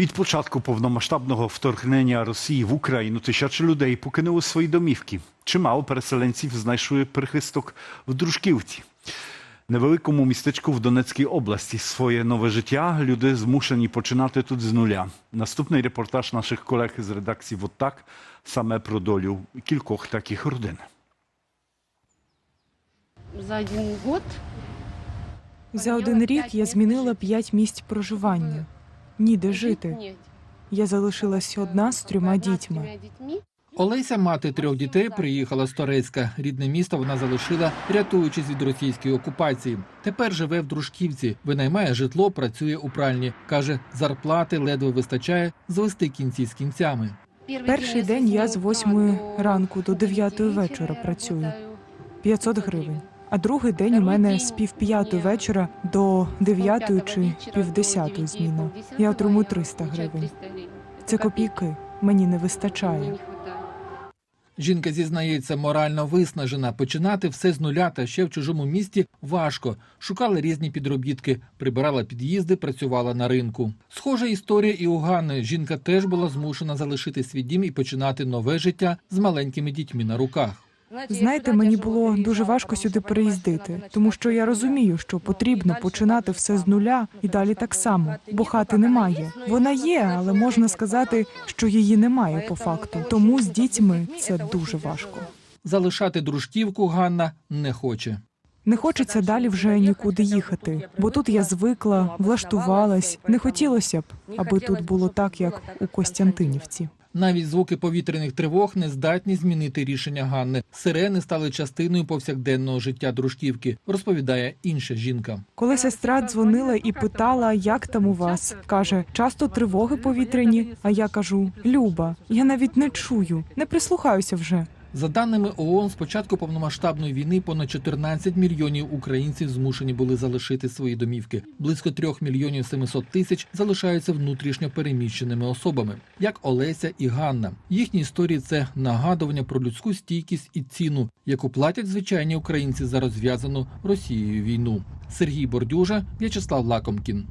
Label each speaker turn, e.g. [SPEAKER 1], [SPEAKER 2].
[SPEAKER 1] Від початку повномасштабного вторгнення Росії в Україну тисячі людей покинули свої домівки. Чимало переселенців знайшли прихисток в Дружківці. Невеликому містечку в Донецькій області своє нове життя люди змушені починати тут з нуля. Наступний репортаж наших колег з редакції «Вот так» саме про долю кількох таких родин.
[SPEAKER 2] За один год
[SPEAKER 3] За один рік я змінила п'ять місць проживання. Ніде жити. Я залишилась одна з трьома дітьми.
[SPEAKER 4] Олеся, мати трьох дітей, приїхала з Торецька. Рідне місто вона залишила, рятуючись від російської окупації. Тепер живе в Дружківці, винаймає житло, працює у пральні. Каже, зарплати ледве вистачає звести кінці з кінцями.
[SPEAKER 3] Перший день я з 8 ранку до 9 вечора працюю. 500 гривень. А другий день у мене з пів п'ятої вечора до 9 чи півдесятої зміна. Я отримую 300 гривень. Це копійки. Мені не вистачає.
[SPEAKER 4] Жінка зізнається, морально виснажена. Починати все з нуля та ще в чужому місті важко. Шукала різні підробітки, прибирала під'їзди, працювала на ринку. Схожа історія і у Ганни. Жінка теж була змушена залишити свій дім і починати нове життя з маленькими дітьми на руках.
[SPEAKER 3] Знаєте, мені було дуже важко сюди переїздити, тому що я розумію, що потрібно починати все з нуля і далі так само, бо хати немає. Вона є, але можна сказати, що її немає по факту. Тому з дітьми це дуже важко.
[SPEAKER 4] Залишати дружківку Ганна не хоче.
[SPEAKER 3] Не хочеться далі вже нікуди їхати, бо тут я звикла, влаштувалась. Не хотілося б, аби тут було так, як у Костянтинівці.
[SPEAKER 4] Навіть звуки повітряних тривог не здатні змінити рішення Ганни. Сирени стали частиною повсякденного життя дружківки, розповідає інша жінка.
[SPEAKER 3] Коли сестра дзвонила і питала, як там у вас, каже, часто тривоги повітряні. А я кажу: Люба, я навіть не чую, не прислухаюся вже.
[SPEAKER 4] За даними ООН, з початку повномасштабної війни понад 14 мільйонів українців змушені були залишити свої домівки. Близько 3 мільйонів 700 тисяч залишаються внутрішньо переміщеними особами, як Олеся і Ганна. Їхні історії це нагадування про людську стійкість і ціну, яку платять звичайні українці за розв'язану Росією війну. Сергій Бордюжа, В'ячеслав Лакомкін.